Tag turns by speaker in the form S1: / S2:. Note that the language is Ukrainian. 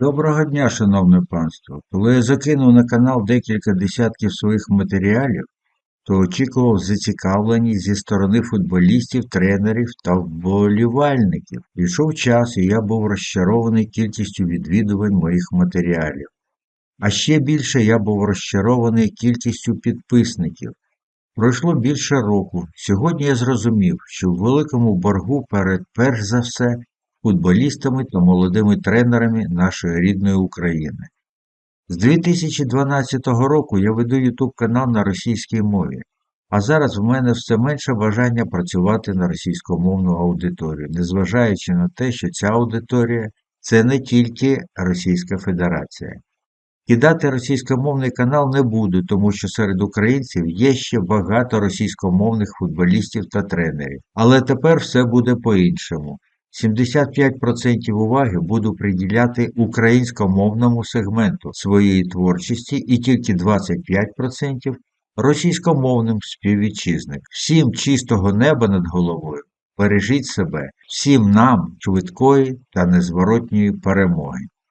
S1: Доброго дня, шановне панство! Коли я закинув на канал декілька десятків своїх матеріалів, то очікував зацікавленість зі сторони футболістів, тренерів та вболівальників. Пішов час, і я був розчарований кількістю відвідувань моїх матеріалів. А ще більше я був розчарований кількістю підписників. Пройшло більше року. Сьогодні я зрозумів, що в великому боргу перед перш за все футболістами та молодими тренерами нашої рідної України. З 2012 року я веду YouTube канал на російській мові, а зараз в мене все менше бажання працювати на російськомовну аудиторію, незважаючи на те, що ця аудиторія це не тільки Російська Федерація. Кидати російськомовний канал не буду, тому що серед українців є ще багато російськомовних футболістів та тренерів. Але тепер все буде по-іншому. 75% уваги буду приділяти українськомовному сегменту своєї творчості і тільки 25% російськомовним співвітчизник. Всім чистого неба над головою. Бережіть себе, всім нам швидкої та незворотньої перемоги.